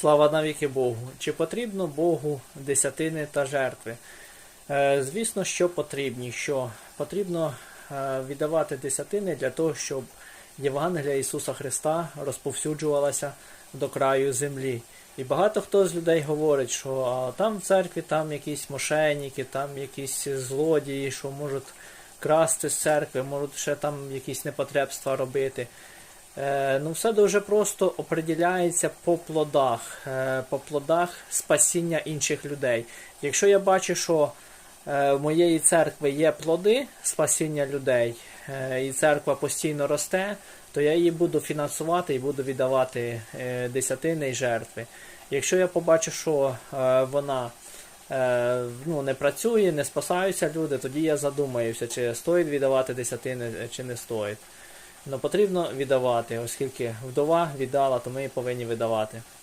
Слава навіки Богу. Чи потрібно Богу десятини та жертви? Е, Звісно, що потрібні. Що потрібно е, віддавати десятини для того, щоб Євангелія Ісуса Христа розповсюджувалася до краю землі. І багато хто з людей говорить, що там в церкві там якісь мошенники, там якісь злодії, що можуть красти з церкви, можуть ще там якісь непотребства робити. Е, ну, все дуже просто определяється по плодах, е, по плодах спасіння інших людей. Якщо я бачу, що е, в моєї церкви є плоди спасіння людей, і церква постійно росте, то я її буду фінансувати і буду віддавати десятини і жертви. Якщо я побачу, що вона ну, не працює, не спасаються люди, тоді я задумаюся, чи стоїть віддавати десятини, чи не стоїть. Ну, потрібно віддавати, оскільки вдова віддала, то ми її повинні видавати.